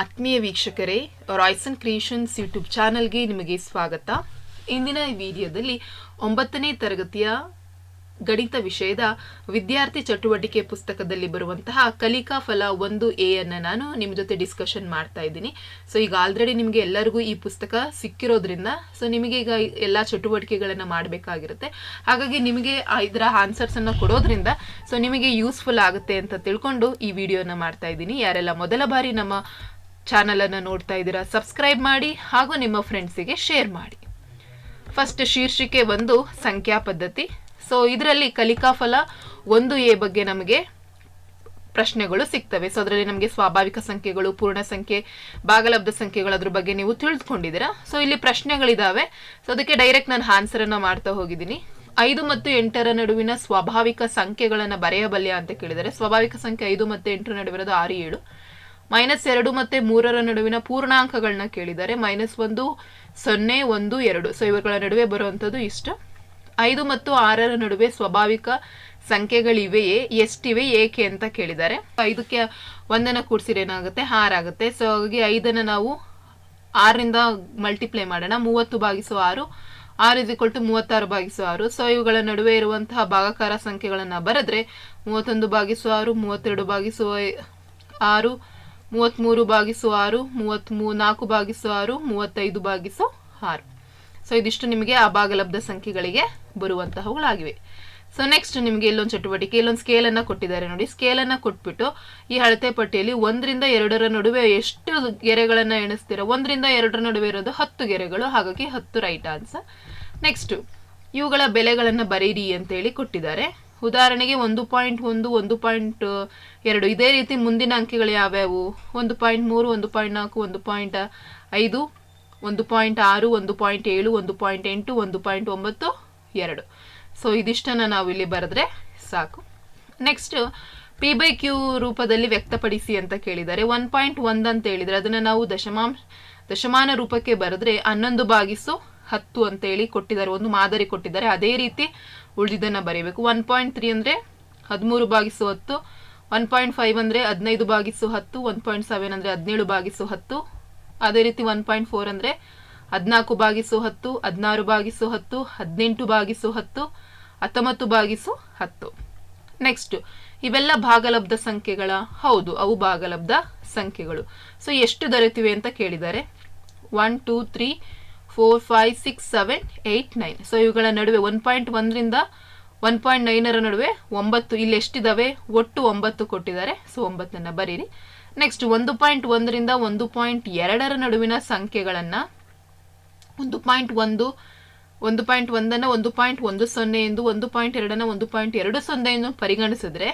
ಆತ್ಮೀಯ ವೀಕ್ಷಕರೇ Royson creations YouTube ಚಾನಲ್ಗೆ ನಿಮಗೆ ಸ್ವಾಗತ. ಇಂದಿನ ಈ ವಿಡಿಯೋದಲ್ಲಿ ಒಂಬತ್ತನೇ ತರಗತಿಯ ಗಣಿತ ವಿಷಯದ ವಿದ್ಯಾರ್ಥಿ ಚಟುವಟಿಕೆ ಪುಸ್ತಕದಲ್ಲಿ ಬರುವಂತಹ ಕಲಿಕಾ ಫಲ ಒಂದು ಎ ಅನ್ನು ನಾನು ನಿಮ್ಮ ಜೊತೆ ಡಿಸ್ಕಷನ್ ಮಾಡ್ತಾ ಇದ್ದೀನಿ. ಸೊ ಈಗ ಆಲ್ರೆಡಿ ನಿಮಗೆ ಎಲ್ಲರಿಗೂ ಈ ಪುಸ್ತಕ ಸಿಕ್ಕಿರೋದ್ರಿಂದ ಸೊ ನಿಮಗೆ ಈಗ ಎಲ್ಲ ಚಟುವಟಿಕೆಗಳನ್ನು ಮಾಡಬೇಕಾಗಿರುತ್ತೆ. ಹಾಗಾಗಿ ನಿಮಗೆ ಇದರ ಆನ್ಸರ್ಸನ್ನು ಕೊಡೋದ್ರಿಂದ ಸೊ ನಿಮಗೆ ಯೂಸ್ಫುಲ್ ಆಗುತ್ತೆ ಅಂತ ತಿಳ್ಕೊಂಡು ಈ ವಿಡಿಯೋನ ಮಾಡ್ತಾ ಇದ್ದೀನಿ. ಯಾರೆಲ್ಲ ಮೊದಲ ಬಾರಿ ನಮ್ಮ ಚಾನಲ್ ಅನ್ನ ನೋಡ್ತಾ ಇದ್ದೀರಾ ಸಬ್ಸ್ಕ್ರೈಬ್ ಮಾಡಿ ಹಾಗೂ ನಿಮ್ಮ ಫ್ರೆಂಡ್ಸಿಗೆ ಶೇರ್ ಮಾಡಿ. ಫಸ್ಟ್ ಶೀರ್ಷಿಕೆ ಒಂದು, ಸಂಖ್ಯಾ ಪದ್ಧತಿ. ಸೊ ಇದರಲ್ಲಿ ಕಲಿಕಾ ಫಲ ಒಂದು ಎ ಬಗ್ಗೆ ನಮಗೆ ಪ್ರಶ್ನೆಗಳು ಸಿಗ್ತವೆ. ಸೊ ಅದರಲ್ಲಿ ನಮಗೆ ಸ್ವಾಭಾವಿಕ ಸಂಖ್ಯೆಗಳು, ಪೂರ್ಣ ಸಂಖ್ಯೆ ಭಾಗಲಬ್ಧ ಸಂಖ್ಯೆಗಳು ಅದ್ರ ಬಗ್ಗೆ ನೀವು ತಿಳಿದುಕೊಂಡಿದ್ದೀರಾ ಸೊ ಇಲ್ಲಿ ಪ್ರಶ್ನೆಗಳಿದ್ದಾವೆ ಸೊ ಅದಕ್ಕೆ ಡೈರೆಕ್ಟ್ ನಾನು ಆನ್ಸರ್ ಅನ್ನ ಮಾಡ್ತಾ ಹೋಗಿದ್ದೀನಿ. ಐದು ಮತ್ತು ಎಂಟರ ನಡುವಿನ ಸ್ವಾಭಾವಿಕ ಸಂಖ್ಯೆಗಳನ್ನು ಬರೆಯಬಲ್ಯ ಅಂತ ಕೇಳಿದರೆ, ಸ್ವಾಭಾವಿಕ ಸಂಖ್ಯೆ ಐದು ಮತ್ತು ಎಂಟರ ನಡುವಿರೋದು ಆರು, ಏಳು. ಮೈನಸ್ ಎರಡು ಮತ್ತು ಮೂರರ ನಡುವಿನ ಪೂರ್ಣಾಂಕಗಳನ್ನ ಕೇಳಿದ್ದಾರೆ ಮೈನಸ್ ಒಂದು, ಸೊನ್ನೆ, ಒಂದು, ಎರಡು. ಸೊ ಇವುಗಳ ನಡುವೆ ಬರುವಂಥದ್ದು ಇಷ್ಟು. ಐದು ಮತ್ತು ಆರರ ನಡುವೆ ಸ್ವಾಭಾವಿಕ ಸಂಖ್ಯೆಗಳಿವೆಯೇ, ಎಷ್ಟಿವೆ, ಏಕೆ ಅಂತ ಕೇಳಿದ್ದಾರೆ ಐದಕ್ಕೆ ಒಂದನ್ನು ಕೂಡಿಸಿದ್ರೆ ಏನಾಗುತ್ತೆ ಆರಾಗುತ್ತೆ ಸೊ ಹಾಗಾಗಿ ಐದನ್ನು ನಾವು ಆರರಿಂದ ಮಲ್ಟಿಪ್ಲೈ ಮಾಡೋಣ. ಮೂವತ್ತು ಭಾಗಿಸು ಆರು, ಆರ್ ಇಸ್ ಈಕ್ವಲ್ ಟು ಮೂವತ್ತಾರು ಭಾಗಿಸು ಆರು. ಸೊ ಇವುಗಳ ನಡುವೆ ಇರುವಂತಹ ಭಾಗಕಾರ ಸಂಖ್ಯೆಗಳನ್ನು ಬರೆದ್ರೆ, ಮೂವತ್ತೊಂದು ಭಾಗಿಸು ಆರು, ಮೂವತ್ತೆರಡು ಭಾಗಿಸು ಆರು ಮೂವತ್ತ್ಮೂರು ಭಾಗಿಸು ಆರು ಮೂವತ್ತ್ಮೂ ನಾಲ್ಕು ಭಾಗಿಸು ಆರು, ಮೂವತ್ತೈದು ಭಾಗಿಸು ಆರು. ಸೊ ಇದಿಷ್ಟು ನಿಮಗೆ ಆ ಭಾಗಲಬ್ಧ ಸಂಖ್ಯೆಗಳಿಗೆ ಬರುವಂತಹವುಗಳಾಗಿವೆ. ಸೊ ನೆಕ್ಸ್ಟ್ ನಿಮಗೆ ಇಲ್ಲೊಂದು ಚಟುವಟಿಕೆ, ಇಲ್ಲೊಂದು ಸ್ಕೇಲನ್ನು ಕೊಟ್ಟಿದ್ದಾರೆ ನೋಡಿ. ಸ್ಕೇಲನ್ನು ಕೊಟ್ಬಿಟ್ಟು ಈ ಅಳತೆ ಪಟ್ಟಿಯಲ್ಲಿ ಒಂದರಿಂದ ಎರಡರ ನಡುವೆ ಎಷ್ಟು ಗೆರೆಗಳನ್ನು ಎಣಿಸ್ತೀರಾ, ಒಂದರಿಂದ ಎರಡರ ನಡುವೆ ಇರೋದು ಹತ್ತು ಗೆರೆಗಳು, ಹಾಗಾಗಿ ಹತ್ತು ರೈಟ್ ಆನ್ಸರ್ ನೆಕ್ಸ್ಟು ಇವುಗಳ ಬೆಲೆಗಳನ್ನು ಬರೀರಿ ಅಂತೇಳಿ ಕೊಟ್ಟಿದ್ದಾರೆ. ಉದಾಹರಣೆಗೆ ಒಂದು ಪಾಯಿಂಟ್ ಒಂದು ಒಂದು ಪಾಯಿಂಟ್ ಎರಡು. ಇದೇ ರೀತಿ ಮುಂದಿನ ಅಂಕೆಗಳು ಯಾವ್ಯಾವು? ಒಂದು ಪಾಯಿಂಟ್ ಮೂರು, ಒಂದು ಪಾಯಿಂಟ್ ನಾಲ್ಕು, ಒಂದು ಪಾಯಿಂಟ್ ಐದು, ಒಂದು ಪಾಯಿಂಟ್ ಆರು, ಒಂದು ಪಾಯಿಂಟ್ ಏಳು, ಒಂದು ಪಾಯಿಂಟ್ ಎಂಟು, ಒಂದು ಪಾಯಿಂಟ್ ಒಂಬತ್ತು, ಎರಡು. ಸೊ ಇದಿಷ್ಟನ್ನು ನಾವು ಇಲ್ಲಿ ಬರೆದ್ರೆ ಸಾಕು. ನೆಕ್ಸ್ಟ್ ಪಿ ಬೈ ಕ್ಯೂ ರೂಪದಲ್ಲಿ ವ್ಯಕ್ತಪಡಿಸಿ ಅಂತ ಕೇಳಿದ್ದಾರೆ ಒನ್ ಪಾಯಿಂಟ್ ಒಂದು ಅಂತ ಹೇಳಿದರೆ, ಅದನ್ನು ನಾವು ದಶಮಾಂಶ, ದಶಮಾನ ರೂಪಕ್ಕೆ ಬರೆದ್ರೆ ಹನ್ನೊಂದು ಭಾಗಿಸು ಹತ್ತು ಅಂತ ಹೇಳಿ ಕೊಟ್ಟಿದ್ದಾರೆ, ಒಂದು ಮಾದರಿ ಕೊಟ್ಟಿದ್ದಾರೆ. ಅದೇ ರೀತಿ ಉಳಿದಿದ್ದನ್ನು ಬರೀಬೇಕು. ಒನ್ ಪಾಯಿಂಟ್ ತ್ರೀ ಅಂದರೆ ಹದಿಮೂರು ಭಾಗಿಸು ಹತ್ತು ಒನ್ ಪಾಯಿಂಟ್ ಫೈವ್ ಅಂದರೆ ಹದಿನೈದು ಭಾಗಿಸು ಹತ್ತು ಒನ್ ಪಾಯಿಂಟ್ ಸೆವೆನ್ ಅಂದರೆ ಹದಿನೇಳು ಭಾಗಿಸು ಹತ್ತು. ಅದೇ ರೀತಿ ಒನ್ ಪಾಯಿಂಟ್ ಫೋರ್ ಅಂದರೆ ಹದಿನಾಲ್ಕು ಭಾಗಿಸು ಹತ್ತು, ಹದಿನಾರು ಭಾಗಿಸು ಹತ್ತು, ಹದಿನೆಂಟು ಭಾಗಿಸು ಹತ್ತು, ಹತ್ತೊಂಬತ್ತು ಭಾಗಿಸು ಹತ್ತು. ನೆಕ್ಸ್ಟ್ ಇವೆಲ್ಲ ಭಾಗಲಬ್ಧ ಸಂಖ್ಯೆಗಳ. ಹೌದು, ಅವು ಭಾಗಲಬ್ಧ ಸಂಖ್ಯೆಗಳು. ಸೊ ಎಷ್ಟು ದೊರೆತಿವೆ ಅಂತ ಕೇಳಿದ್ದಾರೆ. One two three four five six seven eight nine so ಇವುಗಳ ನಡುವೆ ಒನ್ ಪಾಯಿಂಟ್ ಒಂದರಿಂದ ಒನ್ ಪಾಯಿಂಟ್ ನೈನರ ನಡುವೆ ಒಂಬತ್ತು ಇಲ್ಲಿ ಎಷ್ಟಿದಾವೆ ಒಟ್ಟು ಒಂಬತ್ತು ಕೊಟ್ಟಿದ್ದಾರೆ ಸೊ ಒಂಬತ್ತನ್ನು ಬರೀರಿ ನೆಕ್ಸ್ಟ್ ಒಂದು ಪಾಯಿಂಟ್ ಒಂದರಿಂದ ಒಂದು ಪಾಯಿಂಟ್ ಎರಡರ ನಡುವಿನ ಸಂಖ್ಯೆಗಳನ್ನು ಒಂದು ಪಾಯಿಂಟ್ ಒಂದು ಒಂದು ಪಾಯಿಂಟ್ ಒಂದನ್ನು ಒಂದು ಪಾಯಿಂಟ್ ಒಂದು ಸೊನ್ನೆ ಎಂದು ಒಂದು ಪಾಯಿಂಟ್ ಎರಡನ್ನು ಒಂದು ಪಾಯಿಂಟ್ ಎರಡು ಸೊನ್ನೆ ಎಂದು ಪರಿಗಣಿಸಿದ್ರೆ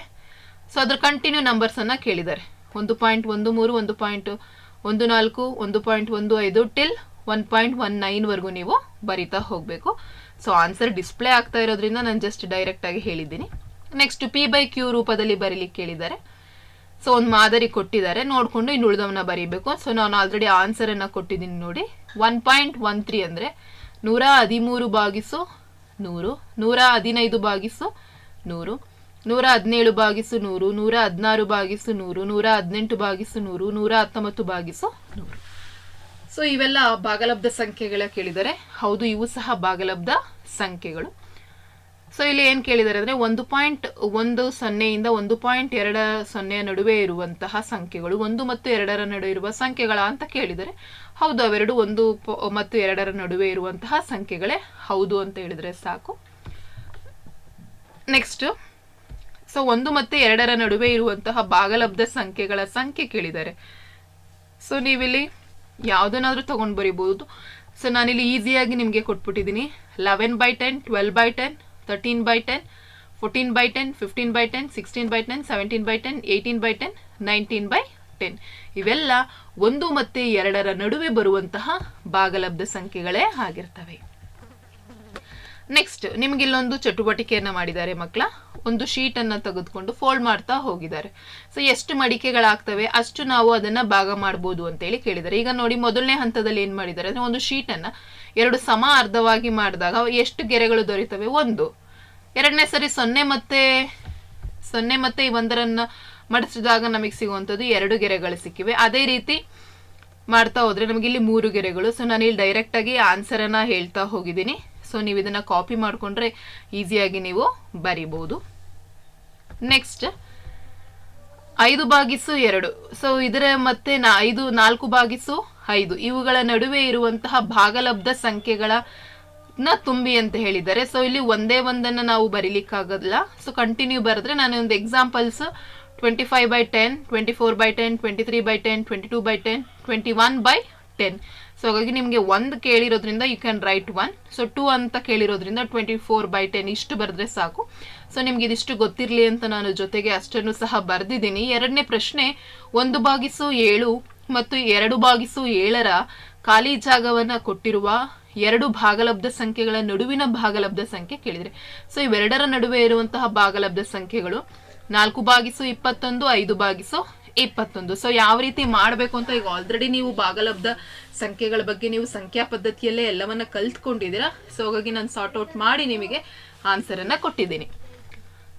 ಸೊ ಅದರ ಕಂಟಿನ್ಯೂ ನಂಬರ್ಸನ್ನು ಕೇಳಿದ್ದಾರೆ ಒಂದು ಪಾಯಿಂಟ್ ಒಂದು ಮೂರು ಒಂದು ಪಾಯಿಂಟ್ ಒಂದು ನಾಲ್ಕು ಒಂದು ಪಾಯಿಂಟ್ ಒಂದು ಐದು ಟಿಲ್ ಒನ್ ಪಾಯಿಂಟ್ ಒನ್ ನೈನ್ವರೆಗೂ ನೀವು ಬರಿತಾ ಹೋಗಬೇಕು. ಸೊ ಆನ್ಸರ್ ಡಿಸ್ಪ್ಲೇ ಆಗ್ತಾ ಇರೋದ್ರಿಂದ ನಾನು ಜಸ್ಟ್ ಡೈರೆಕ್ಟ್ ಆಗಿ ಹೇಳಿದ್ದೀನಿ. ನೆಕ್ಸ್ಟ್ ಪಿ ಬೈ ಕ್ಯೂ ರೂಪದಲ್ಲಿ ಬರೀಲಿಕ್ಕೆ ಕೇಳಿದ್ದಾರೆ ಸೊ ಒಂದು ಮಾದರಿ ಕೊಟ್ಟಿದ್ದಾರೆ. ನೋಡಿಕೊಂಡು ಇನ್ನು ಉಳಿದವನ್ನ ಬರೀಬೇಕು. ಸೊ ನಾನು ಆಲ್ರೆಡಿ ಆನ್ಸರ್ ಅನ್ನ ಕೊಟ್ಟಿದ್ದೀನಿ ನೋಡಿ. ಒನ್ ಪಾಯಿಂಟ್ ಒನ್ ತ್ರೀ ಅಂದರೆ ನೂರ ಹದಿಮೂರು ಬಾಗಿಸು ನೂರು, ನೂರ ಹದಿನೈದು ಬಾಗಿಸು ನೂರು, ನೂರ ಹದಿನೇಳು ಬಾಗಿಸು ನೂರು, ನೂರ ಹದಿನಾರು ಬಾಗಿಸು ನೂರು, ನೂರ ಹದಿನೆಂಟು ಬಾಗಿಸು ನೂರು, ನೂರ ಹತ್ತೊಂಬತ್ತು ಬಾಗಿಸು ನೂರು. ಸೊ ಇವೆಲ್ಲ ಭಾಗಲಬ್ಧ ಸಂಖ್ಯೆಗಳ ಕೇಳಿದರೆ. ಹೌದು, ಇವು ಸಹ ಭಾಗಲಬ್ಧ ಸಂಖ್ಯೆಗಳು. ಸೊ ಇಲ್ಲಿ ಏನು ಕೇಳಿದ್ದಾರೆ ಅಂದರೆ, ಒಂದು ಪಾಯಿಂಟ್ ಒಂದು ಸೊನ್ನೆಯಿಂದ ಒಂದು ಪಾಯಿಂಟ್ ಎರಡ ಸೊನ್ನೆಯ ನಡುವೆ ಇರುವಂತಹ ಸಂಖ್ಯೆಗಳು. ಒಂದು ಮತ್ತು ಎರಡರ ನಡುವೆ ಇರುವ ಸಂಖ್ಯೆಗಳ ಅಂತ ಕೇಳಿದರೆ, ಹೌದು, ಅವೆರಡು ಒಂದು ಮತ್ತು ಎರಡರ ನಡುವೆ ಇರುವಂತಹ ಸಂಖ್ಯೆಗಳೇ. ಹೌದು ಅಂತ ಹೇಳಿದರೆ ಸಾಕು. ನೆಕ್ಸ್ಟ್ ಸೊ ಒಂದು ಮತ್ತು ಎರಡರ ನಡುವೆ ಇರುವಂತಹ ಭಾಗಲಬ್ಧ ಸಂಖ್ಯೆಗಳ ಸಂಖ್ಯೆ ಕೇಳಿದ್ದಾರೆ ಸೊ ನೀವಿಲ್ಲಿ ಯಾವುದನ್ನಾದ್ರೂ ತಗೊಂಡು ಬರಿಬಹುದು ಸೊ ನಾನಿಲ್ಲಿ ಈಸಿಯಾಗಿ ನಿಮಗೆ ಕೊಟ್ಬಿಟ್ಟಿದ್ದೀನಿ eleven by ten twelve by ten thirteen by ten fourteen by ten fifteen by ten sixteen by ten seventeen by ten eighteen by ten nineteen by ten ಇವೆಲ್ಲ ಒಂದು ಮತ್ತು ಎರಡರ ನಡುವೆ ಬರುವಂತಹ ಭಾಗಲಬ್ಧ ಸಂಖ್ಯೆಗಳೇ ಆಗಿರ್ತವೆ. ನೆಕ್ಸ್ಟ್ ನಿಮ್ಗೆ ಇಲ್ಲೊಂದು ಚಟುವಟಿಕೆಯನ್ನ ಮಾಡಿದ್ದಾರೆ ಮಕ್ಕಳ. ಒಂದು ಶೀಟನ್ನು ತೆಗೆದುಕೊಂಡು ಫೋಲ್ಡ್ ಮಾಡ್ತಾ ಹೋಗಿದ್ದಾರೆ. ಸೊ ಎಷ್ಟು ಮಡಿಕೆಗಳಾಗ್ತವೆ, ಅಷ್ಟು ನಾವು ಅದನ್ನ ಭಾಗ ಮಾಡ್ಬೋದು ಅಂತೇಳಿ ಕೇಳಿದ್ದಾರೆ. ಈಗ ನೋಡಿ, ಮೊದಲನೇ ಹಂತದಲ್ಲಿ ಏನು ಮಾಡಿದ್ದಾರೆ ಅಂದ್ರೆ ಒಂದು ಶೀಟನ್ನು ಎರಡು ಸಮ ಅರ್ಧವಾಗಿ ಮಾಡಿದಾಗ ಎಷ್ಟು ಗೆರೆಗಳು ದೊರೀತವೆ? ಒಂದು. ಎರಡನೇ ಸರಿ ಸೊನ್ನೆ ಮತ್ತೆ ಸೊನ್ನೆ ಮತ್ತೆ ಈ ಒಂದರನ್ನ ಮಡಿಸಿದಾಗ ನಮಗೆ ಸಿಗುವಂಥದ್ದು ಎರಡು ಗೆರೆಗಳು ಸಿಕ್ಕಿವೆ. ಅದೇ ರೀತಿ ಮಾಡ್ತಾ ಹೋದರೆ ನಮಗೆ ಇಲ್ಲಿ ಮೂರು ಗೆರೆಗಳು. ಸೊ ನಾನು ಇಲ್ಲಿ ಡೈರೆಕ್ಟಾಗಿ ಆನ್ಸರನ್ನು ಹೇಳ್ತಾ ಹೋಗಿದ್ದೀನಿ. ಸೊ ನೀವು ಇದನ್ನು ಕಾಪಿ ಮಾಡಿಕೊಂಡ್ರೆ ಈಸಿಯಾಗಿ ನೀವು ಬರಿಬೋದು ನೆಕ್ಸ್ಟ್ ಐದು ಬಾಗಿಸು ಎರಡು. ಸೊ ಇದರ ಮತ್ತೆ ಐದು, ನಾಲ್ಕು ಬಾಗಿಸು ಐದು. ಇವುಗಳ ನಡುವೆ ಇರುವಂತಹ ಭಾಗಲಬ್ಧ ಸಂಖ್ಯೆಗಳ ನ ತುಂಬಿ ಅಂತ ಹೇಳಿದ್ದಾರೆ. ಸೊ ಇಲ್ಲಿ ಒಂದೇ ಒಂದನ್ನು ನಾವು ಬರೀಲಿಕ್ಕಾಗಲ್ಲ. ಸೊ ಕಂಟಿನ್ಯೂ ಬರೆದ್ರೆ ನಾನು ಒಂದು examples twenty five by ten twenty four by ten twenty three by ten twenty two by ten twenty one by ten so ಹಾಗಾಗಿ ನಿಮಗೆ ಒಂದು ಕೇಳಿರೋದ್ರಿಂದ you can write one so two ಅಂತ ಕೇಳಿರೋದ್ರಿಂದ ಟ್ವೆಂಟಿ ಫೋರ್ ಬೈ ಟೆನ್ ಇಷ್ಟು ಬರೆದ್ರೆ ಸಾಕು. So ನಿಮ್ಗೆ ಇದಿಷ್ಟು ಗೊತ್ತಿರಲಿ ಅಂತ ನಾನು ಜೊತೆಗೆ ಅಷ್ಟನ್ನು ಸಹ ಬರೆದಿದ್ದೀನಿ. ಎರಡನೇ ಪ್ರಶ್ನೆ, ಒಂದು ಬಾಗಿಸು ಏಳು ಮತ್ತು ಎರಡು ಬಾಗಿಸು ಏಳರ ಖಾಲಿ ಜಾಗವನ್ನು ಕೊಟ್ಟಿರುವ ಎರಡು ಭಾಗಲಬ್ಧ ಸಂಖ್ಯೆಗಳ ನಡುವಿನ ಭಾಗಲಬ್ಧ ಸಂಖ್ಯೆ ಕೇಳಿದರೆ. ಸೊ ಇವೆರಡರ ನಡುವೆ ಇರುವಂತಹ ಭಾಗಲಬ್ಧ ಸಂಖ್ಯೆಗಳು ನಾಲ್ಕು ಬಾಗಿಸು ಇಪ್ಪತ್ತೊಂದು, ಐದು ಬಾಗಿಸು ಇಪ್ಪತ್ತೊಂದು. ಸೊ ಯಾವ ರೀತಿ ಮಾಡಬೇಕು ಅಂತ ಈಗ ಆಲ್ರೆಡಿ ನೀವು ಭಾಗಲಬ್ಧ ಸಂಖ್ಯೆಗಳ ಬಗ್ಗೆ ನೀವು ಸಂಖ್ಯಾ ಪದ್ಧತಿಯಲ್ಲೇ ಎಲ್ಲವನ್ನ ಕಲ್ತ್ಕೊಂಡಿದ್ದೀರಾ? ಸೊ ಹಾಗಾಗಿ ನಾನು ಸಾರ್ಟ್ ಔಟ್ ಮಾಡಿ ನಿಮಗೆ ಆನ್ಸರನ್ನು ಕೊಟ್ಟಿದ್ದೀನಿ.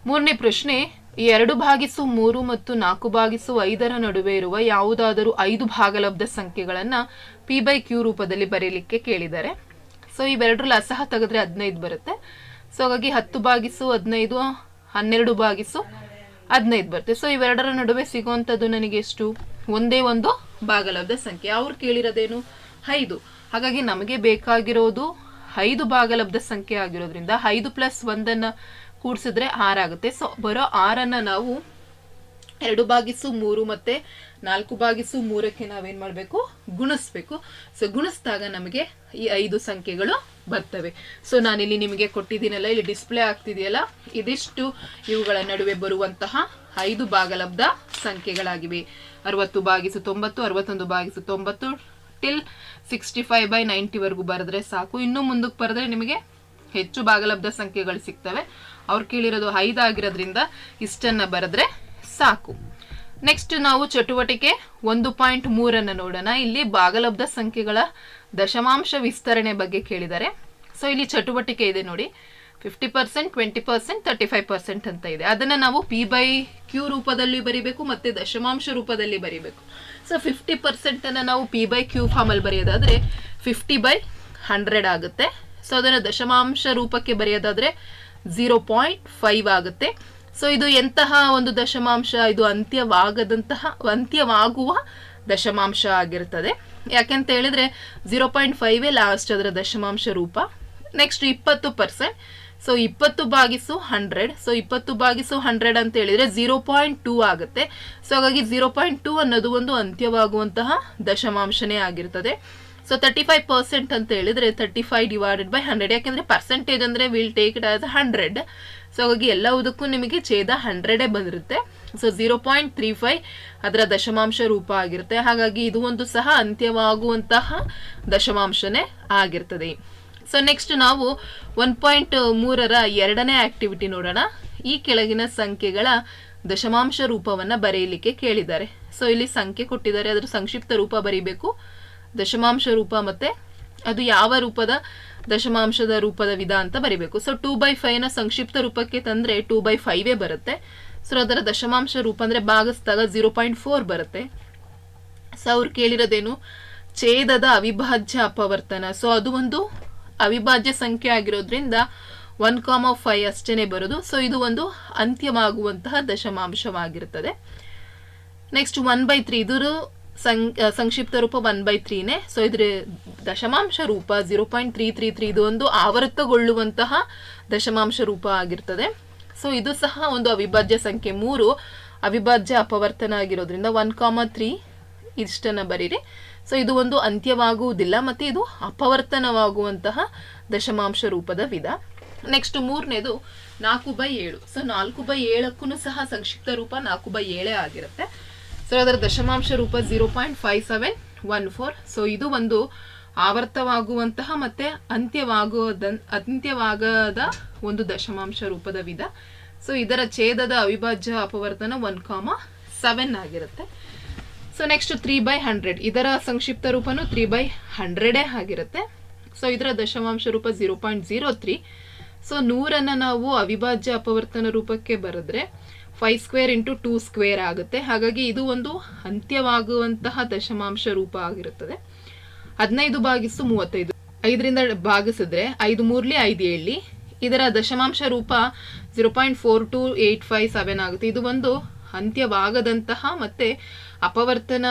ಮೂರನೇ ಪ್ರಶ್ನೆ, ಎರಡು ಭಾಗಿಸು ಮೂರು ಮತ್ತು ನಾಲ್ಕು ಭಾಗಿಸು ಐದರ ನಡುವೆ ಇರುವ ಯಾವುದಾದರೂ ಐದು ಭಾಗಲಬ್ಧ ಸಂಖ್ಯೆಗಳನ್ನ ಪಿ ಬೈ ಕ್ಯೂ ರೂಪದಲ್ಲಿ ಬರೀಲಿಕ್ಕೆ ಕೇಳಿದ್ದಾರೆ. ಸೊ ಇವೆರಡರಲ್ಲಿ ಅಸಹ ತೆಗೆದ್ರೆ ಹದಿನೈದು ಬರುತ್ತೆ. ಸೊ ಹಾಗಾಗಿ ಹತ್ತು ಬಾಗಿಸು ಹದಿನೈದು, ಹನ್ನೆರಡು ಬಾಗಿಸು ಹದಿನೈದು ಬರುತ್ತೆ. ಸೊ ಇವೆರಡರ ನಡುವೆ ಸಿಗುವಂಥದ್ದು ನನಗೆ ಎಷ್ಟು? ಒಂದೇ ಒಂದು ಭಾಗಲಬ್ಧ ಸಂಖ್ಯೆ. ಅವ್ರು ಕೇಳಿರೋದೇನು? ಐದು. ಹಾಗಾಗಿ ನಮಗೆ ಬೇಕಾಗಿರೋದು ಐದು ಭಾಗಲಬ್ಧ ಸಂಖ್ಯೆ ಆಗಿರೋದ್ರಿಂದ ಐದು ಪ್ಲಸ್ ಒಂದನ್ನು ಕೂಡಿಸಿದ್ರೆ ಆರಾಗುತ್ತೆ ಸೊ ಬರೋ ಆರನ್ನು ನಾವು ಎರಡು ಬಾಗಿಸು ಮೂರು ಮತ್ತೆ ನಾಲ್ಕು ಬಾಗಿಸು ಮೂರಕ್ಕೆ ನಾವೇನು ಮಾಡಬೇಕು? ಗುಣಿಸ್ಬೇಕು. ಸೊ ಗುಣಿಸಿದಾಗ ನಮಗೆ ಈ ಐದು ಸಂಖ್ಯೆಗಳು ಬರ್ತವೆ. ಸೊ ನಾನಿಲ್ಲಿ ನಿಮಗೆ ಕೊಟ್ಟಿದ್ದೀನಲ್ಲ, ಇಲ್ಲಿ ಡಿಸ್ಪ್ಲೇ ಆಗ್ತಿದೆಯಲ್ಲ, ಇದಿಷ್ಟು ಇವುಗಳ ನಡುವೆ ಬರುವಂತಹ ಐದು ಭಾಗಲಬ್ಧ ಸಂಖ್ಯೆಗಳಾಗಿವೆ. ಅರವತ್ತು ಬಾಗಿಸು ತೊಂಬತ್ತು, ಅರವತ್ತೊಂದು ಬಾಗಿಸು ತೊಂಬತ್ತು ಟಿಲ್ ಸಿಕ್ಸ್ಟಿ ಫೈವ್ ಬೈ ನೈಂಟಿವರೆಗೂ ಬರೆದ್ರೆ ಸಾಕು. ಇನ್ನೂ ಮುಂದಕ್ಕೆ ಬರೆದ್ರೆ ನಿಮಗೆ ಹೆಚ್ಚು ಭಾಗಲಬ್ಧ ಸಂಖ್ಯೆಗಳು ಸಿಗ್ತವೆ. ಅವ್ರು ಕೇಳಿರೋದು ಐದಾಗಿರೋದ್ರಿಂದ ಇಷ್ಟನ್ನು ಇಷ್ಟನ್ನ ಬರೆದ್ರೆ ಸಾಕು. ನೆಕ್ಸ್ಟ್ ನಾವು ಚಟುವಟಿಕೆ ಒಂದು ಪಾಯಿಂಟ್ ಮೂರನ್ನು ನೋಡೋಣ. ಇಲ್ಲಿ ಭಾಗಲಬ್ಧ ಸಂಖ್ಯೆಗಳ ದಶಮಾಂಶ ವಿಸ್ತರಣೆ ಬಗ್ಗೆ ಕೇಳಿದ್ದಾರೆ ಸೊ ಇಲ್ಲಿ ಚಟುವಟಿಕೆ ಇದೆ ನೋಡಿ. Fifty percent twenty percent thirty five percent ಅಂತ ಇದೆ. ಅದನ್ನು ನಾವು ಪಿ ಬೈ ಕ್ಯೂ ರೂಪದಲ್ಲಿ ಬರಿಬೇಕು ಮತ್ತು ದಶಮಾಂಶ ರೂಪದಲ್ಲಿ ಬರಿಬೇಕು. ಸೊ ಫಿಫ್ಟಿ ಪರ್ಸೆಂಟನ್ನು ನಾವು ಪಿ ಬೈ ಕ್ಯೂ ಫಾರ್ಮಲ್ಲಿ ಬರೆಯೋದಾದರೆ ಫಿಫ್ಟಿ ಬೈ ಹಂಡ್ರೆಡ್ ಆಗುತ್ತೆ. ಸೊ ಅದನ್ನು ದಶಮಾಂಶ ರೂಪಕ್ಕೆ ಬರೆಯೋದಾದರೆ ಝೀರೋ ಪಾಯಿಂಟ್ ಫೈವ್ ಆಗುತ್ತೆ. ಸೊ ಇದು ಎಂತಹ ಒಂದು ದಶಮಾಂಶ? ಇದು ಅಂತ್ಯವಾಗದಂತಹ, ಅಂತ್ಯವಾಗುವ ದಶಮಾಂಶ ಆಗಿರ್ತದೆ. ಯಾಕೆಂತ ಹೇಳಿದ್ರೆ ಜೀರೋ ಪಾಯಿಂಟ್ ಫೈವೇ ಲಾಸ್ಟ್ ಅದರ ದಶಮಾಂಶ ರೂಪ. ನೆಕ್ಸ್ಟ್ ಇಪ್ಪತ್ತು ಪರ್ಸೆಂಟ್ ಸೊ ಇಪ್ಪತ್ತು ಬಾಗಿಸು ಹಂಡ್ರೆಡ್ ಸೊ ಇಪ್ಪತ್ತು ಬಾಗಿಸು ಹಂಡ್ರೆಡ್ ಅಂತ ಹೇಳಿದ್ರೆ ಝೀರೋ ಪಾಯಿಂಟ್ ಟೂ ಆಗುತ್ತೆ. ಸೊ ಹಾಗಾಗಿ ಝೀರೋ ಪಾಯಿಂಟ್ ಟೂ ಅನ್ನೋದು ಒಂದು ಅಂತ್ಯವಾಗುವಂತಹ ದಶಮಾಂಶನೇ ಆಗಿರ್ತದೆ. ಸೊ ತರ್ಟಿ ಫೈವ್ ಪರ್ಸೆಂಟ್ ಅಂತ ಹೇಳಿದ್ರೆ thirty five divided by hundred ಯಾಕೆಂದ್ರೆ ಪರ್ಸೆಂಟೇಜ್ ಅಂದ್ರೆ will take it as hundred so ಹಾಗಾಗಿ ಎಲ್ಲವುದಕ್ಕೂ ನಿಮಗೆ ಛೇದ ಹಂಡ್ರೆಡೇ ಬಂದಿರುತ್ತೆ. So zero point three five ಅದರ ದಶಮಾಂಶ ರೂಪ ಆಗಿರುತ್ತೆ. ಹಾಗಾಗಿ ಇದು ಒಂದು ಸಹ ಅಂತ್ಯವಾಗುವಂತಹ ದಶಮಾಂಶನೇ ಆಗಿರ್ತದೆ. ಸೊ ನೆಕ್ಸ್ಟ್ ನಾವು ಒನ್ ಪಾಯಿಂಟ್ ಮೂರರ ಎರಡನೇ ಆಕ್ಟಿವಿಟಿ ನೋಡೋಣ. ಈ ಕೆಳಗಿನ ಸಂಖ್ಯೆಗಳ ದಶಮಾಂಶ ರೂಪವನ್ನು ಬರೆಯಲಿಕ್ಕೆ ಕೇಳಿದ್ದಾರೆ. ಸೊ ಇಲ್ಲಿ ಸಂಖ್ಯೆ ಕೊಟ್ಟಿದ್ದಾರೆ. ಅದರ ಸಂಕ್ಷಿಪ್ತ ರೂಪ ಬರೀಬೇಕು. ದಶಮಾಂಶ ರೂಪ ಮತ್ತೆ ಅದು ಯಾವ ರೂಪದ ದಶಮಾಂಶದ ರೂಪದ ವಿಧ ಅಂತ ಬರಿಬೇಕು. ಸೊ ಟೂ ಬೈ ನ ಸಂಕ್ಷಿಪ್ತ ರೂಪಕ್ಕೆ ತಂದ್ರೆ ಟೂ ಬೈ ಫೈವೇ ಬರುತ್ತೆ. ಸೊ ಅದರ ದಶಮಾಂಶ ರೂಪ ಅಂದ್ರೆ ಭಾಗಿಸಿದಾಗ ಜೀರೋ ಪಾಯಿಂಟ್ ಫೋರ್ ಬರುತ್ತೆ. ಸೊ ಅವ್ರು ಕೇಳಿರೋದೇನು? ಛೇದದ ಅವಿಭಾಜ್ಯ ಅಪವರ್ತನ. ಸೊ ಅದು ಒಂದು ಅವಿಭಾಜ್ಯ ಸಂಖ್ಯೆ ಆಗಿರೋದ್ರಿಂದ ಒನ್ ಕಾಮ ಫೈವ್ ಅಷ್ಟೇ ಬರೋದು. ಸೊ ಇದು ಒಂದು ಅಂತ್ಯವಾಗುವಂತಹ ದಶಮಾಂಶವಾಗಿರುತ್ತದೆ ನೆಕ್ಸ್ಟ್ ಒನ್ ಬೈ ತ್ರೀ ಇದ್ರ ಸಂ- ಸಂಕ್ಷಿಪ್ತ ರೂಪ ಒನ್ ಬೈ ತ್ರೀನೇ ಸೊ ಇದ್ರ ದಶಮಾಂಶ ರೂಪ zero point three three three ಇದು ಒಂದು ಆವರ್ತಗೊಳ್ಳುವಂತಹ ದಶಮಾಂಶ ರೂಪ ಆಗಿರ್ತದೆ. ಸೊ ಇದು ಸಹ ಒಂದು ಅವಿಭಾಜ್ಯ ಸಂಖ್ಯೆ ಮೂರು. ಅವಿಭಾಜ್ಯ ಅಪವರ್ತನ ಆಗಿರೋದ್ರಿಂದ ಒನ್ ಕಾಮ ತ್ರೀ ಇಷ್ಟನ್ನ ಬರೀರಿ. ಸೊ ಇದು ಒಂದು ಅಂತ್ಯವಾಗುವುದಿಲ್ಲ ಮತ್ತೆ ಇದು ಅಪವರ್ತನವಾಗುವಂತಹ ದಶಮಾಂಶ ರೂಪದ ವಿಧ. ನೆಕ್ಸ್ಟ್ ಮೂರನೇದು ನಾಲ್ಕು ಬೈ ಏಳು. ಸೊ ನಾಲ್ಕು ಬೈ ಏಳಕ್ಕೂ ಸಹ ಸಂಕ್ಷಿಪ್ತ ರೂಪ ನಾಲ್ಕು ಬೈ ಏಳೇ ಆಗಿರುತ್ತೆ. ಸೊ ಅದರ ದಶಮಾಂಶ ರೂಪ zero point five seven one four so ಇದು ಒಂದು ಆವರ್ತವಾಗುವಂತಹ ಮತ್ತೆ ಅಂತ್ಯವಾಗುವುದ ಅಂತ್ಯವಾಗದ ಒಂದು ದಶಮಾಂಶ ರೂಪದ ವಿಧ. ಸೊ ಇದರ ಛೇದದ ಅವಿಭಾಜ್ಯ ಅಪವರ್ತನ ಒನ್ ಕಾಮ ಸೆವೆನ್ ಆಗಿರುತ್ತೆ. So next three by hundred ಇದರ ಸಂಕ್ಷಿಪ್ತ ರೂಪನು ತ್ರೀ ಬೈ ಹಂಡ್ರೆಡೇ ಆಗಿರುತ್ತೆ. ಸೊ ಇದರ ದಶಮಾಂಶ ರೂಪ zero point zero three so ನೂರನ್ನು ನಾವು ಅವಿಭಾಜ್ಯ ಅಪವರ್ತನ ರೂಪಕ್ಕೆ ಬರೆದ್ರೆ five square into two square ಆಗುತ್ತೆ. ಹಾಗಾಗಿ ಇದು ಒಂದು ಅಂತ್ಯವಾಗುವಂತಹ ದಶಮಾಂಶ ರೂಪ ಆಗಿರುತ್ತದೆ. ಹದಿನೈದು ಭಾಗಿಸು ಮೂವತ್ತೈದು. ಐದರಿಂದ ಭಾಗಿಸಿದ್ರೆ ಐದು ಮೂರ್ಲಿ ಐದು ಏಳಿ ಇದರ ದಶಮಾಂಶ ರೂಪ zero point four two eight five seven ಆಗುತ್ತೆ. ಇದು ಒಂದು ಅಂತ್ಯವಾಗದಂತಹ ಮತ್ತೆ ಅಪವರ್ತನ,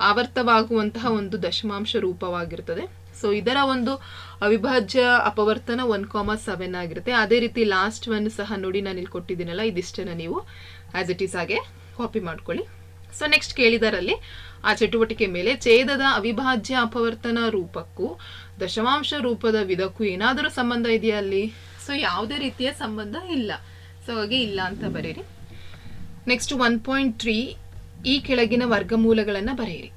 ಆವರ್ತವಾಗುವಂತಹ ಒಂದು ದಶಮಾಂಶ ರೂಪವಾಗಿರ್ತದೆ. ಸೊ ಇದರ ಒಂದು ಅವಿಭಾಜ್ಯ ಅಪವರ್ತನ ಒನ್ ಕಾಮ ಸೆವೆನ್ ಆಗಿರುತ್ತೆ. ಅದೇ ರೀತಿ ಲಾಸ್ಟ್ ಒನ್ ಸಹ ನೋಡಿ ನಾನು ಇಲ್ಲಿ ಕೊಟ್ಟಿದ್ದೀನಲ್ಲ, ಇದಿಷ್ಟನ್ನು ನೀವು ಆಸ್ ಇಟ್ ಈಸ್ ಹಾಗೆ ಕಾಪಿ ಮಾಡ್ಕೊಳ್ಳಿ. ಸೊ ನೆಕ್ಸ್ಟ್ ಕೇಳಿದರಲ್ಲಿ ಆ ಚಟುವಟಿಕೆ ಮೇಲೆ ಛೇದದ ಅವಿಭಾಜ್ಯ ಅಪವರ್ತನ ರೂಪಕ್ಕೂ ದಶಮಾಂಶ ರೂಪದ ವಿಧಕ್ಕೂ ಏನಾದರೂ ಸಂಬಂಧ ಇದೆಯಾ ಅಲ್ಲಿ? ಸೊ ಯಾವುದೇ ರೀತಿಯ ಸಂಬಂಧ ಇಲ್ಲ. ಸೊ ಹಾಗೆ ಇಲ್ಲ ಅಂತ ಬರೀರಿ. ನೆಕ್ಸ್ಟ್ ಒನ್ ಪಾಯಿಂಟ್ ತ್ರೀ ಈ ಕೆಳಗಿನ ವರ್ಗಮೂಲಗಳನ್ನು ಬರೆಯಿರಿ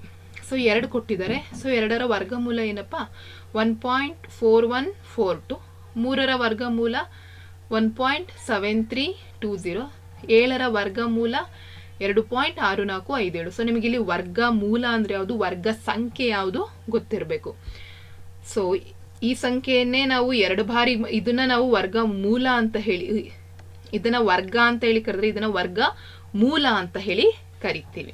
ಸೊ ಎರಡು ಕೊಟ್ಟಿದ್ದಾರೆ. ಸೊ ಎರಡರ ವರ್ಗಮೂಲ ಏನಪ್ಪ? One point four one four two ಮೂರರ ವರ್ಗಮೂಲ one point seven three two zero ಏಳರ ವರ್ಗಮೂಲ ಎರಡು ಪಾಯಿಂಟ್ ಆರು ನಾಲ್ಕು ಐದೇಳು ಸೊ ನಿಮಗೆ ಇಲ್ಲಿ ವರ್ಗ ಮೂಲ ಅಂದರೆ ಯಾವುದು? ವರ್ಗ ಸಂಖ್ಯೆ ಯಾವುದು? ಗೊತ್ತಿರಬೇಕು. ಸೊ ಈ ಸಂಖ್ಯೆಯನ್ನೇ ನಾವು ಎರಡು ಬಾರಿ ಇದನ್ನ ನಾವು ವರ್ಗ ಮೂಲ ಅಂತ ಹೇಳಿ ಇದನ್ನ ವರ್ಗ ಅಂತ ಹೇಳಿ ಕರೆದ್ರೆ ಇದನ್ನ ವರ್ಗ ಮೂಲ ಅಂತ ಹೇಳಿ ಕರಿತೀವಿ.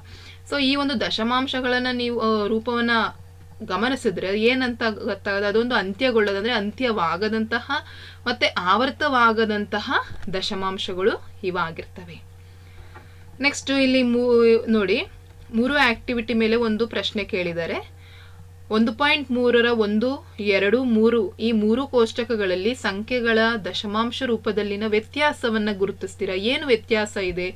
ಸೊ ಈ ಒಂದು ದಶಮಾಂಶಗಳನ್ನು ನೀವು ರೂಪವನ್ನು ಗಮನಿಸಿದ್ರೆ ಏನಂತ ಗೊತ್ತಾಗದ, ಅದೊಂದು ಅಂತ್ಯಗೊಳ್ಳೋದಂದ್ರೆ ಅಂತ್ಯವಾಗದಂತಹ ಮತ್ತೆ ಆವರ್ತವಾಗದಂತಹ ದಶಮಾಂಶಗಳು ಇವಾಗಿರ್ತವೆ. ನೆಕ್ಸ್ಟ್ ಇಲ್ಲಿ ಮೂ, ನೋಡಿ, ಮೂರು ಆಕ್ಟಿವಿಟಿ ಮೇಲೆ ಒಂದು ಪ್ರಶ್ನೆ ಕೇಳಿದ್ದಾರೆ. ಒಂದು ಪಾಯಿಂಟ್ ಮೂರರ ಒಂದು, ಎರಡು, ಮೂರು ಈ ಮೂರು ಕೋಷ್ಟಕಗಳಲ್ಲಿ ಸಂಖ್ಯೆಗಳ ದಶಮಾಂಶ ರೂಪದಲ್ಲಿನ ವ್ಯತ್ಯಾಸವನ್ನ ಗುರುತಿಸ್ತೀರಾ? ಏನು ವ್ಯತ್ಯಾಸ ಇದೆ?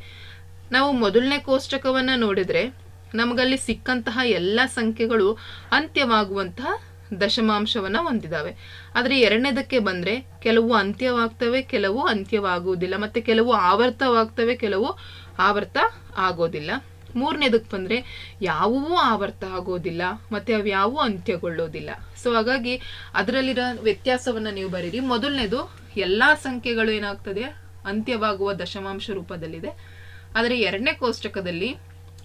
ನಾವು ಮೊದಲನೇ ಕೋಷ್ಟಕವನ್ನ ನೋಡಿದ್ರೆ ನಮಗಲ್ಲಿ ಸಿಕ್ಕಂತಹ ಎಲ್ಲ ಸಂಖ್ಯೆಗಳು ಅಂತ್ಯವಾಗುವಂತಹ ದಶಮಾಂಶವನ್ನ ಹೊಂದಿದಾವೆ. ಆದರೆ ಎರಡನೇದಕ್ಕೆ ಬಂದ್ರೆ ಕೆಲವು ಅಂತ್ಯವಾಗ್ತವೆ, ಕೆಲವು ಅಂತ್ಯವಾಗುವುದಿಲ್ಲ. ಮತ್ತೆ ಕೆಲವು ಆವರ್ತವಾಗ್ತವೆ, ಕೆಲವು ಆವರ್ತ ಆಗೋದಿಲ್ಲ. ಮೂರನೇದಕ್ಕೆ ಬಂದ್ರೆ ಯಾವುವೂ ಆವರ್ತ ಆಗೋದಿಲ್ಲ, ಮತ್ತೆ ಅವ್ಯಾವೂ ಅಂತ್ಯಗೊಳ್ಳೋದಿಲ್ಲ. ಸೊ ಹಾಗಾಗಿ ಅದರಲ್ಲಿರೋ ವ್ಯತ್ಯಾಸವನ್ನ ನೀವು ಬರೀರಿ. ಮೊದಲನೇದು, ಎಲ್ಲಾ ಸಂಖ್ಯೆಗಳು ಏನಾಗ್ತದೆ? ಅಂತ್ಯವಾಗುವ ದಶಮಾಂಶ ರೂಪದಲ್ಲಿದೆ. ಆದರೆ ಎರಡನೇ ಕೋಷ್ಟಕದಲ್ಲಿ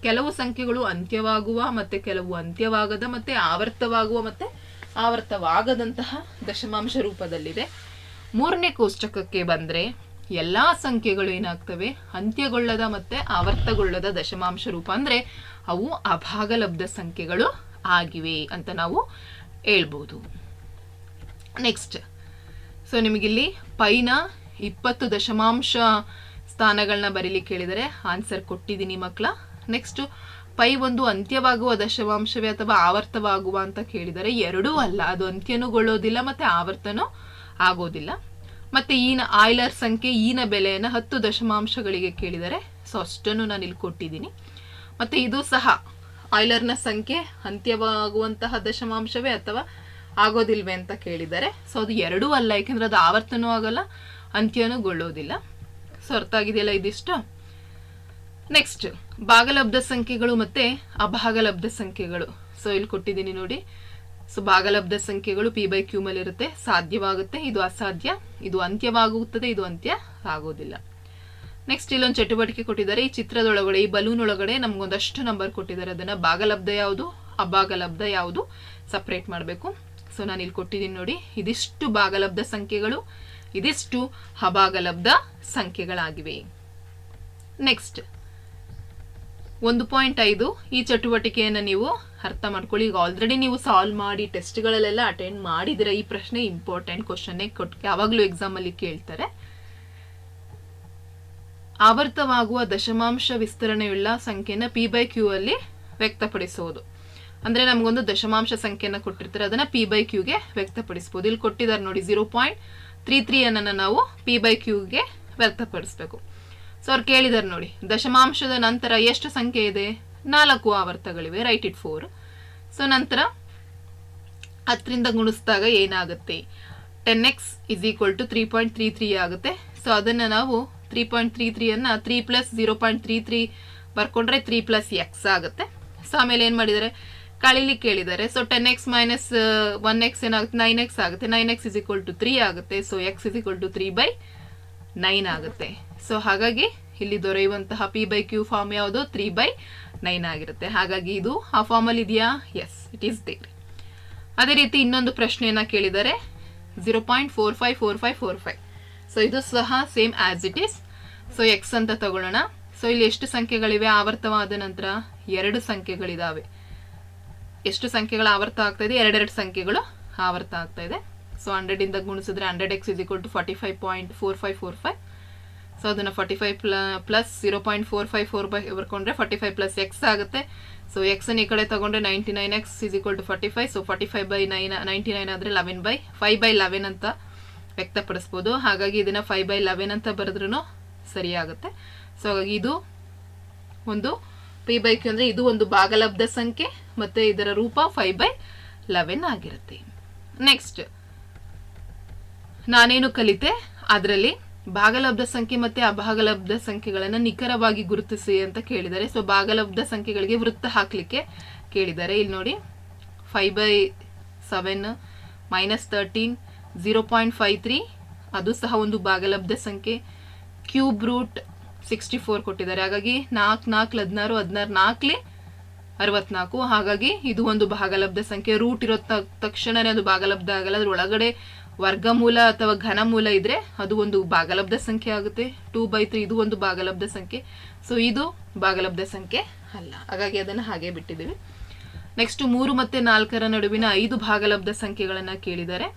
ಕೆಲವು ಸಂಖ್ಯೆಗಳು ಅಂತ್ಯವಾಗುವ ಮತ್ತೆ ಕೆಲವು ಅಂತ್ಯವಾಗದ ಮತ್ತೆ ಆವರ್ತವಾಗುವ ಮತ್ತೆ ಆವರ್ತವಾಗದಂತಹ ದಶಮಾಂಶ ರೂಪದಲ್ಲಿದೆ. ಮೂರನೇ ಕೋಷ್ಟಕಕ್ಕೆ ಬಂದ್ರೆ ಎಲ್ಲಾ ಸಂಖ್ಯೆಗಳು ಏನಾಗ್ತವೆ? ಅಂತ್ಯಗೊಳ್ಳದ ಮತ್ತೆ ಆವರ್ತಗೊಳ್ಳದ ದಶಮಾಂಶ ರೂಪ ಅಂದ್ರೆ ಅವು ಅಭಾಗಲಬ್ಧ ಸಂಖ್ಯೆಗಳು ಆಗಿವೆ ಅಂತ ನಾವು ಹೇಳ್ಬೋದು. ನೆಕ್ಸ್ಟ್ ಸೊ ನಿಮಗಿಲ್ಲಿ ಪೈನ ಇಪ್ಪತ್ತು ದಶಮಾಂಶ ಸ್ಥಾನಗಳನ್ನ ಬರೀಲಿಕ್ಕೆ ಹೇಳಿದರೆ ಆನ್ಸರ್ ಕೊಟ್ಟಿದ್ದೀನಿ ಮಕ್ಕಳ ನೆಕ್ಸ್ಟ್ ಪೈ ಒಂದು ಅಂತ್ಯವಾಗುವ ದಶಮಾಂಶವೇ ಅಥವಾ ಆವರ್ತವಾಗುವ ಅಂತ ಕೇಳಿದರೆ ಎರಡೂ ಅಲ್ಲ. ಅದು ಅಂತ್ಯನುಗೊಳ್ಳೋದಿಲ್ಲ ಮತ್ತೆ ಆವರ್ತನೂ ಆಗೋದಿಲ್ಲ. ಮತ್ತೆ ಈನ ಆಯ್ಲರ್ ಸಂಖ್ಯೆ ಈನ ಬೆಲೆಯನ್ನು ಹತ್ತು ದಶಮಾಂಶಗಳಿಗೆ ಕೇಳಿದರೆ ಸೊ ಅಷ್ಟನ್ನು ನಾನು ಇಲ್ಲಿ ಕೊಟ್ಟಿದ್ದೀನಿ. ಮತ್ತೆ ಇದು ಸಹ ಆಯ್ಲರ್ನ ಸಂಖ್ಯೆ ಅಂತ್ಯವಾಗುವಂತಹ ದಶಮಾಂಶವೇ ಅಥವಾ ಆಗೋದಿಲ್ವೇ ಅಂತ ಕೇಳಿದ್ದಾರೆ ಸೊ ಅದು ಎರಡೂ ಅಲ್ಲ, ಯಾಕೆಂದ್ರೆ ಅದು ಆವರ್ತನೂ ಆಗಲ್ಲ, ಅಂತ್ಯನುಗೊಳ್ಳೋದಿಲ್ಲ. ಸೊ ಅರ್ಥ ಆಗಿದೆಯಲ್ಲ ಇದಿಷ್ಟು? ನೆಕ್ಸ್ಟ್ ಭಾಗಲಬ್ಧ ಸಂಖ್ಯೆಗಳು ಮತ್ತೆ ಅಭಾಗಲಬ್ಧ ಸಂಖ್ಯೆಗಳು. ಸೊ ಇಲ್ಲಿ ಕೊಟ್ಟಿದ್ದೀನಿ ನೋಡಿ. ಸೊ ಭಾಗಲಬ್ಧ ಸಂಖ್ಯೆಗಳು ಪಿ ಬೈ ಕ್ಯೂ ಇರುತ್ತೆ ಸಾಧ್ಯವಾಗುತ್ತೆ, ಇದು ಅಸಾಧ್ಯ. ಇದು ಅಂತ್ಯವಾಗುತ್ತದೆ, ಇದು ಅಂತ್ಯ ಆಗೋದಿಲ್ಲ. ನೆಕ್ಸ್ಟ್ ಇಲ್ಲೊಂದು ಚಟುವಟಿಕೆ ಕೊಟ್ಟಿದ್ದಾರೆ. ಈ ಚಿತ್ರದೊಳಗಡೆ, ಈ ಬಲೂನ್ ಒಳಗಡೆ ನಮ್ಗೊಂದಷ್ಟು ನಂಬರ್ ಕೊಟ್ಟಿದ್ದಾರೆ. ಅದನ್ನ ಭಾಗಲಬ್ಧ ಯಾವುದು, ಅಭಾಗಲಬ್ಧ ಯಾವುದು ಸಪ್ರೇಟ್ ಮಾಡಬೇಕು. ಸೊ ನಾನು ಇಲ್ಲಿ ಕೊಟ್ಟಿದ್ದೀನಿ ನೋಡಿ. ಇದಿಷ್ಟು ಭಾಗಲಬ್ಧ ಸಂಖ್ಯೆಗಳು, ಇದಿಷ್ಟು ಅಭಾಗಲಬ್ಧ ಸಂಖ್ಯೆಗಳಾಗಿವೆ. ನೆಕ್ಸ್ಟ್ ಒಂದು ಪಾಯಿಂಟ್ ಐದು ಈ ಚಟುವಟಿಕೆಯನ್ನು ನೀವು ಅರ್ಥ ಮಾಡ್ಕೊಳ್ಳಿ. ಈಗ ಆಲ್ರೆಡಿ ನೀವು ಸಾಲ್ವ್ ಮಾಡಿ ಟೆಸ್ಟ್ಗಳಲ್ಲೆಲ್ಲ ಅಟೆಂಡ್ ಮಾಡಿದಿರ ಈ ಪ್ರಶ್ನೆ ಇಂಪಾರ್ಟೆಂಟ್ ಕ್ವಶನ್ನೇ ಕೊಟ್ಟು ಯಾವಾಗಲೂ ಎಕ್ಸಾಮಲ್ಲಿ ಕೇಳ್ತಾರೆ. ಆವರ್ತವಾಗುವ ದಶಮಾಂಶ ವಿಸ್ತರಣೆಯುಳ್ಳ ಸಂಖ್ಯೆನ ಪಿ ಬೈ ಕ್ಯೂ ಅಲ್ಲಿ ವ್ಯಕ್ತಪಡಿಸುವುದು. ಅಂದರೆ ನಮಗೊಂದು ದಶಮಾಂಶ ಸಂಖ್ಯೆನ ಕೊಟ್ಟಿರ್ತಾರೆ, ಅದನ್ನು ಪಿ ಬೈ ಕ್ಯೂಗೆ ವ್ಯಕ್ತಪಡಿಸ್ಬೋದು. ಇಲ್ಲಿ ಕೊಟ್ಟಿದ್ದಾರೆ ನೋಡಿ ಜೀರೋ ಪಾಯಿಂಟ್ ತ್ರೀ ತ್ರೀ ಅನ್ನ ನಾವು ಪಿ ಬೈ ಕ್ಯೂಗೆ ವ್ಯಕ್ತಪಡಿಸ್ಬೇಕು. ಸೊ ಅವ್ರು ಕೇಳಿದಾರೆ ನೋಡಿ. ದಶಮಾಂಶದ ನಂತರ ಎಷ್ಟು ಸಂಖ್ಯೆ ಇದೆ? ನಾಲ್ಕು ಆವರ್ತಗಳಿವೆ. ರೈಟ್ ಇಟ್ ಫೋರ್ ಸೊ ನಂತರ ಹತ್ತರಿಂದ ಗುಣಿಸಿದಾಗ ಏನಾಗುತ್ತೆ? Ten x is equal to three point three three ಆಗುತ್ತೆ. ಸೊ ಅದನ್ನು ನಾವು three point three ತ್ರೀಯನ್ನು three plus zero point three three ಬರ್ಕೊಂಡ್ರೆ three plus X ಆಗುತ್ತೆ. ಸೊ ಆಮೇಲೆ ಏನು ಮಾಡಿದ್ದಾರೆ ಕಳೀಲಿಕ್ಕೆ ಕೇಳಿದ್ದಾರೆ so ten x minus one x ಏನಾಗುತ್ತೆ? ನೈನ್ ಎಕ್ಸ್ ಆಗುತ್ತೆ. Nine X is equal to three ಆಗುತ್ತೆ. So X is equal to three by nine ಆಗುತ್ತೆ. ಸೊ ಹಾಗಾಗಿ ಇಲ್ಲಿ ದೊರೆಯುವಂತಹ ಪಿ ಬೈ ಕ್ಯೂ ಫಾರ್ಮ್ ಯಾವುದು? ತ್ರೀ ಬೈ ನೈನ್ ಆಗಿರುತ್ತೆ. ಹಾಗಾಗಿ ಇದು ಆ ಫಾರ್ಮಲ್ಲಿ ಇದೆಯಾ? ಎಸ್ ಇಟ್ ಈಸ್ ದೇರ್ ಅದೇ ರೀತಿ ಇನ್ನೊಂದು ಪ್ರಶ್ನೆಯನ್ನ ಕೇಳಿದರೆ zero point four five four five four five so ಇದು ಸಹ same as it is so x ಅಂತ ತಗೊಳ್ಳೋಣ. ಸೊ ಇಲ್ಲಿ ಎಷ್ಟು ಸಂಖ್ಯೆಗಳಿವೆ? ಆವರ್ತವಾದ ನಂತರ ಎರಡು ಸಂಖ್ಯೆಗಳಿದಾವೆ. ಎಷ್ಟು ಸಂಖ್ಯೆಗಳು ಆವರ್ತ ಆಗ್ತಾ ಇದೆ? ಎರಡೆರಡು ಸಂಖ್ಯೆಗಳು ಆವರ್ತ ಆಗ್ತಾ ಇದೆ. ಸೊ ಹಂಡ್ರೆಡ್ ಇಂದ ಗುಣಿಸಿದ್ರೆ hundred x is equal to forty five point four five four five so ಅದನ್ನು forty five plus plus zero point four five four by ಬರ್ಕೊಂಡ್ರೆ forty five plus X ಆಗುತ್ತೆ ಸೊ ಎಕ್ಸನ್ನು ಈ ಕಡೆ ತಗೊಂಡ್ರೆ ninety nine x is equal to forty five so forty five by nine ninety nine ಆದರೆ eleven by five by eleven ಅಂತ ವ್ಯಕ್ತಪಡಿಸ್ಬೋದು. ಹಾಗಾಗಿ ಇದನ್ನು ಫೈವ್ ಬೈ ಲೆವೆನ್ ಅಂತ ಬರೆದ್ರೂ ಸರಿಯಾಗುತ್ತೆ. ಸೊ ಹಾಗಾಗಿ ಇದು ಒಂದು ಪಿ ಬೈ ಕ್ಯೂ ಅಂದರೆ ಇದು ಒಂದು ಭಾಗಲಬ್ಧ ಸಂಖ್ಯೆ ಮತ್ತು ಇದರ ರೂಪ ಫೈವ್ ಬೈ ಲೆವೆನ್ ಆಗಿರುತ್ತೆ. ನೆಕ್ಸ್ಟ್ ನಾನೇನು ಕಲಿತೆ? ಅದರಲ್ಲಿ ಭಾಗಲಬ್ಧ ಸಂಖ್ಯೆ ಮತ್ತೆ ಅಭಾಗಲಬ್ಧ ಸಂಖ್ಯೆಗಳನ್ನು ನಿಖರವಾಗಿ ಗುರುತಿಸಿ ಅಂತ ಕೇಳಿದ್ದಾರೆ. ಸೊ ಭಾಗಲಬ್ಧ ಸಂಖ್ಯೆಗಳಿಗೆ ವೃತ್ತ ಹಾಕಲಿಕ್ಕೆ ಕೇಳಿದ್ದಾರೆ. ಇಲ್ಲಿ ನೋಡಿ five by seven minus thirteen zero point five three ಅದು ಸಹ ಒಂದು ಭಾಗಲಬ್ಧ ಸಂಖ್ಯೆ. ಕ್ಯೂಬ್ ರೂಟ್ ಸಿಕ್ಸ್ಟಿ ಫೋರ್ ಕೊಟ್ಟಿದ್ದಾರೆ. ಹಾಗಾಗಿ ನಾಲ್ಕು ನಾಲ್ಕು, ಹದಿನಾರು ಹದಿನಾರು ನಾಲ್ಕಲಿ ಅರವತ್ನಾಲ್ಕು. ಹಾಗಾಗಿ ಇದು ಒಂದು ಭಾಗಲಬ್ಧ ಸಂಖ್ಯೆ. ರೂಟ್ ಇರೋ ತ- ತಕ್ಷಣನೇ ಅದು ಭಾಗಲಬ್ಧ ಆಗಲ್ಲ. ಅದ್ರ ಒಳಗಡೆ ವರ್ಗಮೂಲ ಅಥವಾ ಘನಮೂಲ ಇದ್ರೆ ಅದು ಒಂದು ಭಾಗಲಬ್ಧ ಸಂಖ್ಯೆ ಆಗುತ್ತೆ. ಟೂ ಬೈ ತ್ರೀ ಇದು ಒಂದು ಭಾಗಲಬ್ಧ ಸಂಖ್ಯೆ. ಸೊ ಇದು ಭಾಗಲಬ್ಧ ಸಂಖ್ಯೆ ಅಲ್ಲ. ಹಾಗಾಗಿ ಅದನ್ನು ಹಾಗೆ ಬಿಟ್ಟಿದ್ದೀವಿ. ನೆಕ್ಸ್ಟ್ ಮೂರು ಮತ್ತೆ ನಾಲ್ಕರ ನಡುವಿನ ಐದು ಭಾಗಲಬ್ಧ ಸಂಖ್ಯೆಗಳನ್ನ ಕೇಳಿದ್ದಾರೆ.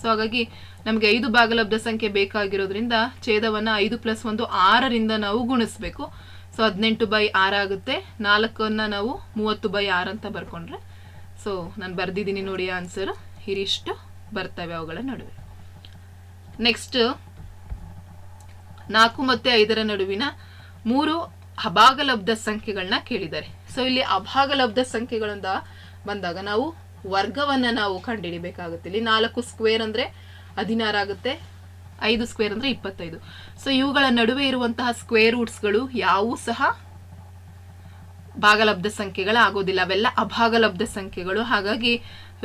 ಸೊ ಹಾಗಾಗಿ ನಮಗೆ ಐದು ಭಾಗಲಬ್ಧ ಸಂಖ್ಯೆ ಬೇಕಾಗಿರೋದ್ರಿಂದ ಛೇದವನ್ನ ಐದು ಪ್ಲಸ್ ಒಂದು ಆರರಿಂದ ನಾವು ಗುಣಿಸ್ಬೇಕು. ಸೊ ಹದಿನೆಂಟು ಬೈ ಆರಾಗುತ್ತೆ ನಾಲ್ಕನ್ನ ನಾವು ಮೂವತ್ತು ಬೈ ಆರು ಅಂತ ಬರ್ಕೊಂಡ್ರೆ. ಸೊ ನಾನು ಬರ್ದಿದ್ದೀನಿ ನೋಡಿ ಆನ್ಸರ್ ಇರಿಷ್ಟು ಬರ್ತವೆ ಅವುಗಳ ನಡುವೆ. ನೆಕ್ಸ್ಟ್ ನಾಲ್ಕು ಮತ್ತೆ ಐದರ ನಡುವಿನ ಮೂರು ಅಭಾಗಲಬ್ಧ ಸಂಖ್ಯೆಗಳನ್ನ ಕೇಳಿದ್ದಾರೆ ಸೊ ಇಲ್ಲಿ ಅಭಾಗಲಬ್ಧ ಸಂಖ್ಯೆಗಳಿಂದ ಬಂದಾಗ ನಾವು ವರ್ಗವನ್ನ ನಾವು ಕಂಡುಹಿಡಿಬೇಕಾಗುತ್ತೆ ಇಲ್ಲಿ ನಾಲ್ಕು ಸ್ಕ್ವೇರ್ ಅಂದ್ರೆ ಹದಿನಾರು ಆಗುತ್ತೆ, ಐದು ಸ್ಕ್ವೇರ್ ಅಂದ್ರೆ ಇಪ್ಪತ್ತೈದು. ಸೊ ಇವುಗಳ ನಡುವೆ ಇರುವಂತಹ ಸ್ಕ್ವೇರ್ ರೂಟ್ಸ್ಗಳು ಯಾವೂ ಸಹ ಭಾಗಲಬ್ಧ ಸಂಖ್ಯೆಗಳು ಆಗೋದಿಲ್ಲ ಅವೆಲ್ಲ ಅಭಾಗಲಬ್ಧ ಸಂಖ್ಯೆಗಳು. ಹಾಗಾಗಿ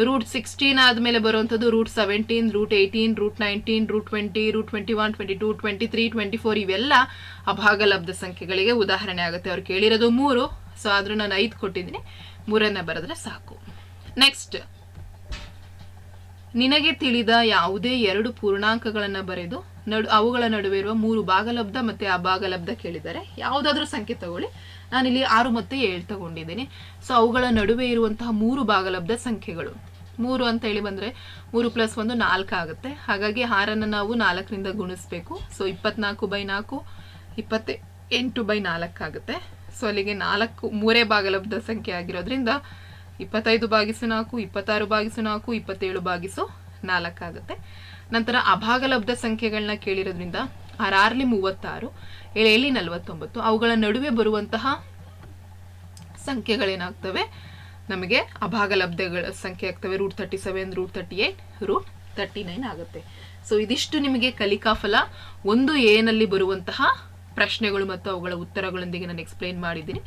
ರೂಟ್ ಸಿಕ್ಸ್ಟೀನ್ ಆದಮೇಲೆ ಬರುವಂಥದ್ದು root seventeen root eighteen root nineteen root twenty root twenty one twenty two twenty three twenty four ಇವೆಲ್ಲ ಅಭಾಗಲಬ್ಧ ಸಂಖ್ಯೆಗಳಿಗೆ ಉದಾಹರಣೆ ಆಗುತ್ತೆ. ಅವ್ರು ಕೇಳಿರೋದು ಮೂರು. ಸೊ ಆದರೂ ನಾನು ಐದು ಕೊಟ್ಟಿದ್ದೀನಿ. ಮೂರನ್ನ ಬರೆದ್ರೆ ಸಾಕು. ನೆಕ್ಸ್ಟ್ ನಿನಗೆ ತಿಳಿದ ಯಾವುದೇ ಎರಡು ಪೂರ್ಣಾಂಕಗಳನ್ನು ಬರೆದು ನಡು ಅವುಗಳ ನಡುವೆ ಇರುವ ಮೂರು ಭಾಗಲಬ್ಧ ಮತ್ತೆ ಅಭಾಗಲಬ್ಧ ಕೇಳಿದ್ದಾರೆ ಯಾವುದಾದ್ರೂ ಸಂಖ್ಯೆ ತಗೊಳ್ಳಿ. ನಾನಿಲ್ಲಿ ಆರು ಮತ್ತೆ ಏಳು ತಗೊಂಡಿದ್ದೀನಿ. ಸೊ ಅವುಗಳ ನಡುವೆ ಇರುವಂತಹ ಮೂರು ಭಾಗಲಬ್ಧ ಸಂಖ್ಯೆಗಳು. ಮೂರು ಅಂತ ಹೇಳಿ ಬಂದರೆ ಮೂರು ಪ್ಲಸ್ ಒಂದು ನಾಲ್ಕು ಆಗುತ್ತೆ. ಹಾಗಾಗಿ ಆರನ್ನು ನಾವು ನಾಲ್ಕರಿಂದ ಗುಣಿಸ್ಬೇಕು. ಸೊ ಇಪ್ಪತ್ನಾಲ್ಕು ಬೈ ನಾಲ್ಕು ಇಪ್ಪತ್ತೆ ಎಂಟು ಬೈ ನಾಲ್ಕು ಆಗುತ್ತೆ. ಸೊ ಅಲ್ಲಿಗೆ ನಾಲ್ಕು, ಮೂರೇ ಭಾಗಲಬ್ಧ ಸಂಖ್ಯೆ ಆಗಿರೋದ್ರಿಂದ ಇಪ್ಪತ್ತೈದು ಬಾಗಿಸು ನಾಲ್ಕು, ಇಪ್ಪತ್ತಾರು ಬಾಗಿಸು ನಾಲ್ಕು, ಇಪ್ಪತ್ತೇಳು ಬಾಗಿಸು ನಾಲ್ಕಾಗುತ್ತೆ ನಂತರ ಅಭಾಗಲಬ್ಧ ಸಂಖ್ಯೆಗಳನ್ನ ಕೇಳಿರೋದ್ರಿಂದ ಆರಾರ್ಲಿ ಮೂವತ್ತಾರು ಎಳೆಯಲ್ಲಿ ನಲವತ್ತೊಂಬತ್ತು, ಅವುಗಳ ನಡುವೆ ಬರುವಂತಹ ಸಂಖ್ಯೆಗಳೇನಾಗ್ತವೆ? ನಮಗೆ ಅಭಾಗಲಬ್ಧಗಳ ಸಂಖ್ಯೆ ಆಗ್ತವೆ. Root thirty seven root thirty eight root thirty nine ಆಗುತ್ತೆ. ಸೊ ಇದಿಷ್ಟು ನಿಮಗೆ ಕಲಿಕಾ ಫಲ ಒಂದು ಏನಲ್ಲಿ ಬರುವಂತಹ ಪ್ರಶ್ನೆಗಳು ಮತ್ತು ಅವುಗಳ ಉತ್ತರಗಳೊಂದಿಗೆ ನಾನು ಎಕ್ಸ್ಪ್ಲೈನ್ ಮಾಡಿದ್ದೀನಿ.